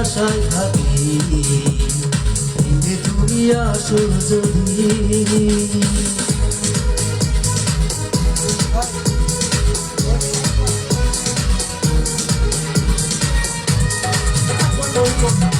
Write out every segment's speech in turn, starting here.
আশায় থাকি। তুমি আসো যদি এক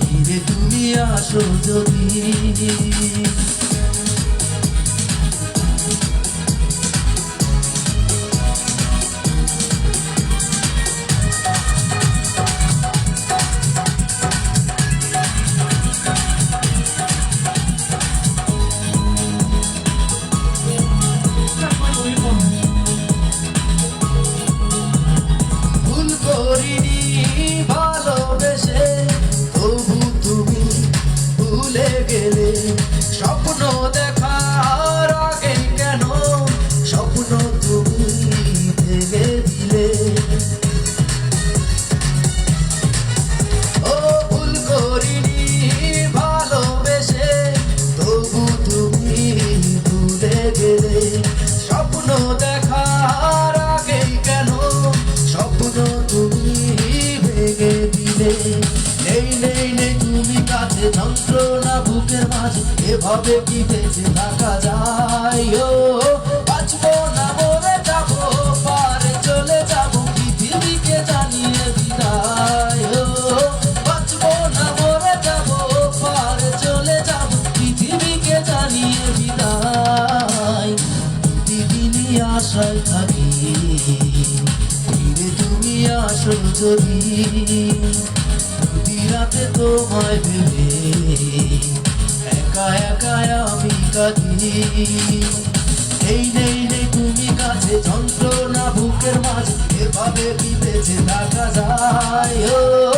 ফিরে তুমি আসো যদি। ভুল ভুলে স্বপ্ন নেই নেই নেই, তুমি কাছে যন্ত্রণা বুকের মাঝে, এভাবে কি বেঁচে থাকা যায়? ও, বাঁচবো না, মরে যাব, পারে চলে যাব, পৃথিবীকে জানিয়ে বিদায়। ও, বাঁচবো না, মরে যাব, পারে চলে যাব, পৃথিবীকে জানিয়ে বিদায়। প্রতিদিনই আশায় থাকি, ফিরে তুমি আসো যদি। রাতে তোমায় ভেবে একা একা আমি কাঁদি। এই নেই নেই তুমি কাছে, যন্ত্রণা বুকের মাঝে, এভাবে বিদেশে থাকা যায়।